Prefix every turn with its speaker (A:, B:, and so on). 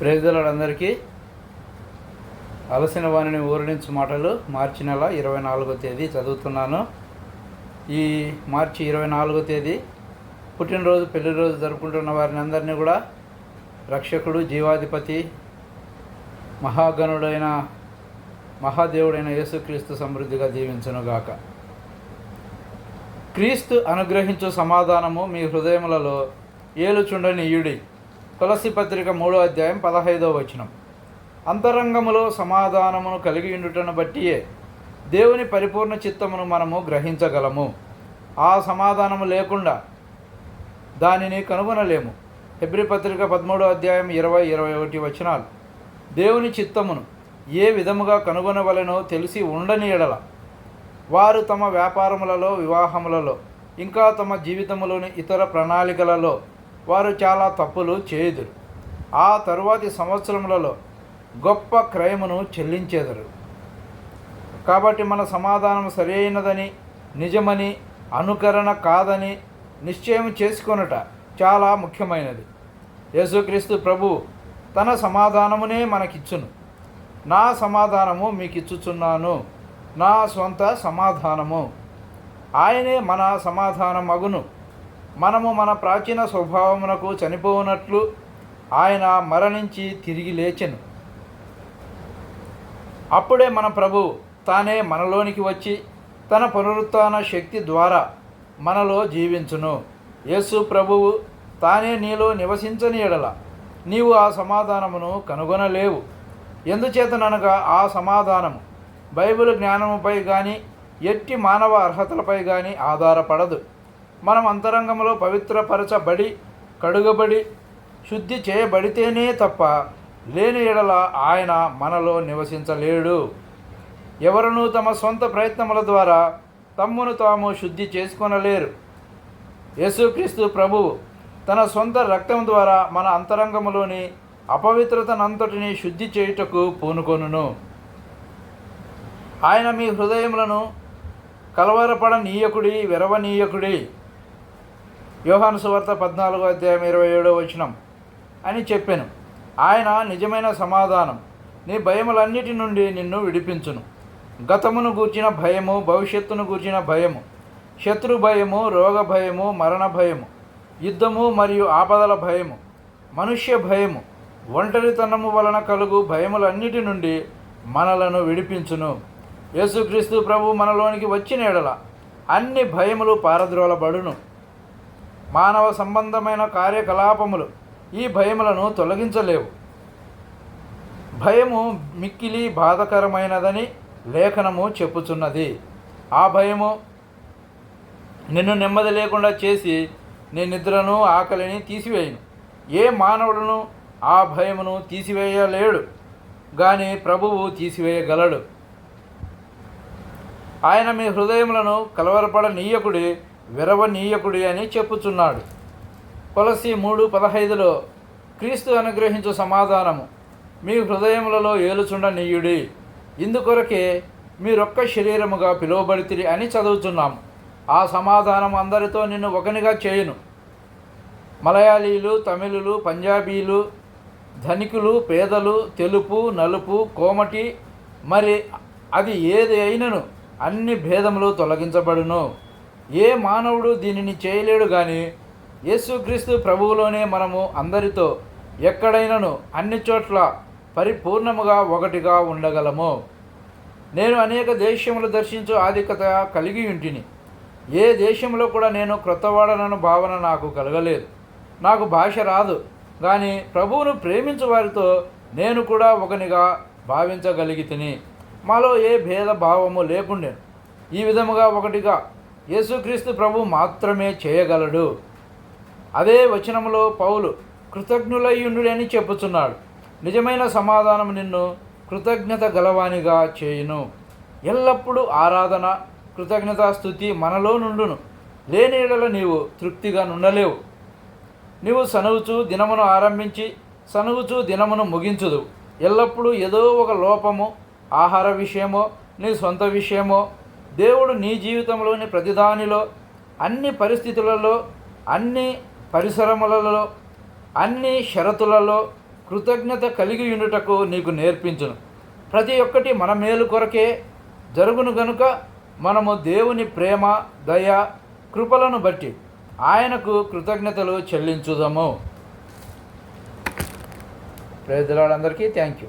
A: ప్రేదలందరికీ అలసిన వాణిని ఊరడించు మాటలు మార్చి నెల ఇరవై నాలుగో తేదీ చదువుతున్నాను. ఈ మార్చి ఇరవై నాలుగో తేదీ పుట్టినరోజు పెళ్ళి రోజు జరుపుకుంటున్న వారిని అందరినీ కూడా రక్షకుడు జీవాధిపతి మహాగణుడైన మహాదేవుడైన యేసుక్రీస్తు సమృద్ధిగా దీవించునుగాక క్రీస్తు అనుగ్రహించు సమాధానము మీ హృదయములలో ఏలుచుండని ఈయుడి. తులసి పత్రిక మూడో అధ్యాయం పదహైదో వచనం. అంతరంగములో సమాధానమును కలిగి ఉండుటను బట్టియే దేవుని పరిపూర్ణ చిత్తమును మనము గ్రహించగలము. ఆ సమాధానము లేకుండా దానిని కనుగొనలేము. హెబ్రి పత్రిక పదమూడో అధ్యాయం ఇరవై ఇరవై ఒకటి వచనాలు. దేవుని చిత్తమును ఏ విధముగా కనుగొనవలెనో తెలిసి ఉండని ఎడల వారు తమ వ్యాపారములలో వివాహములలో ఇంకా తమ జీవితములోని ఇతర ప్రణాళికలలో వారు చాలా తప్పులు చేయుదురు. ఆ తరువాతి సంవత్సరములలో గొప్ప క్రయమును చెల్లించేదరు. కాబట్టి మన సమాధానం సరైనదని నిజమని అనుకరణ కాదని నిశ్చయం చేసుకొనుట చాలా ముఖ్యమైనది. యేసుక్రీస్తు ప్రభు తన సమాధానమునే మనకిచ్చును. నా సమాధానము మీకు ఇచ్చుచున్నాను నా సొంత సమాధానము. ఆయనే మన సమాధానం అగును మనము మన ప్రాచీన స్వభావమునకు చనిపోనట్లు ఆయన మరణించి తిరిగి లేచెను. అప్పుడే మన ప్రభు తానే మనలోనికి వచ్చి తన పునరుత్న శక్తి ద్వారా మనలో జీవించును. యేసు ప్రభువు తానే నీలో నివసించని ఎడల నీవు ఆ సమాధానమును కనుగొనలేవు. ఎందుచేతననగా ఆ సమాధానము బైబిల్ జ్ఞానముపై కానీ ఎట్టి మానవ అర్హతలపై కానీ ఆధారపడదు. మనం అంతరంగంలో పవిత్రపరచబడి కడుగబడి శుద్ధి చేయబడితేనే తప్ప లేని ఎడల ఆయన మనలో నివసించలేడు. ఎవరునూ తమ సొంత ప్రయత్నముల ద్వారా తమ్మును తాము శుద్ధి చేసుకొనలేరు. యేసుక్రీస్తు ప్రభువు తన సొంత రక్తం ద్వారా మన అంతరంగములోని అపవిత్రతనంతటిని శుద్ధి చేయుటకు పూనుకొనును. ఆయన మీ హృదయములను కలవరపడనీయకుడి వెరవనీయకుడి యోహాను సువార్త పద్నాలుగో అధ్యాయం ఇరవై ఏడో వచనం. అని చెప్పాను. ఆయన నిజమైన సమాధానం. నీ భయములన్నిటి నుండి నిన్ను విడిపించును. గతమును గూర్చిన భయము భవిష్యత్తును గూర్చిన భయము. శత్రు భయము రోగ భయము మరణ భయము. యుద్ధము మరియు ఆపదల భయము. మనుష్య భయము. ఒంటరితనము వలన కలుగు భయములన్నిటి నుండి మనలను విడిపించును. యేసుక్రీస్తు ప్రభు మనలోనికి వచ్చిన ఎడల అన్ని భయములు పారద్రోలబడును. మానవ సంబంధమైన కార్యకలాపములు ఈ భయములను తొలగించలేవు. భయము మిక్కిలి బాధకరమైనదని లేఖనము చెప్పుచున్నది. ఆ భయము నిన్ను నెమ్మది లేకుండా చేసి నీ నిద్రను ఆకలిని తీసివేయను. ఏ మానవుడును ఆ భయమును తీసివేయలేడు కానీ ప్రభువు తీసివేయగలడు. ఆయన మీ హృదయములను కలవరపడనీయకుడి విరవనీయకుడి అని చెప్పుచున్నాడు. కొలసి మూడు పదహైదులో క్రీస్తు అనుగ్రహించు సమాధానము. మీ హృదయములలో ఏలుచుండనీయుడి. ఇందుకొరకే మీరొక్క శరీరముగా పిలువబడితిరి అని చదువుతున్నాము ఆ సమాధానం అందరితో నిన్ను ఒకనిగా చేయును. మలయాళీలు తమిళులు పంజాబీలు ధనికులు పేదలు తెలుపు నలుపు కోమటి మరి అది ఏది అయినను అన్ని భేదములు తొలగించబడును. ఏ మానవుడు దీనిని చేయలేడు కానీ యేసుక్రీస్తు ప్రభువులోనే మనము అందరితో ఎక్కడైనను అన్ని చోట్ల పరిపూర్ణముగా ఒకటిగా ఉండగలము. నేను అనేక దేశములు దర్శించు ఆధిక్యత కలిగి ఉంటిని. ఏ దేశంలో కూడా నేను క్రొత్తవాడనను భావన నాకు కలగలేదు. నాకు భాష రాదు. కానీ ప్రభువును ప్రేమించు వారితో నేను కూడా ఒకనిగా భావించగలిగి తిని మాలో ఏ భేదభావము లేకుండే ఈ విధముగా ఒకటిగా యేసుక్రీస్తు ప్రభు మాత్రమే చేయగలడు. అదే వచనములో పౌలు కృతజ్ఞులయ్యుండుడని చెప్పుచున్నాడు. నిజమైన సమాధానం నిన్ను కృతజ్ఞత గలవానిగా చేయును. ఎల్లప్పుడూ ఆరాధన కృతజ్ఞతాస్థుతి మనలో నుండును. లేని నీవు తృప్తిగా నుండలేవు. నీవు సనువుచు దినమును ఆరంభించి సనువుచు దినమును ముగించుదు ఎల్లప్పుడూ ఏదో ఒక లోపము ఆహార విషయమో నీ సొంత విషయమో దేవుడు నీ జీవితంలోని ప్రతిదానిలో అన్ని పరిస్థితులలో అన్ని పరిసరములలో అన్ని షరతులలో కృతజ్ఞత కలిగి ఉండుటకు నీకు నేర్పించును. ప్రతి ఒక్కటి మన మేలు కొరకే జరుగును గనుక మనము దేవుని ప్రేమ దయ కృపలను బట్టి ఆయనకు కృతజ్ఞతలు చెల్లించుదాము. ప్రజలందరికీ థ్యాంక్ యూ.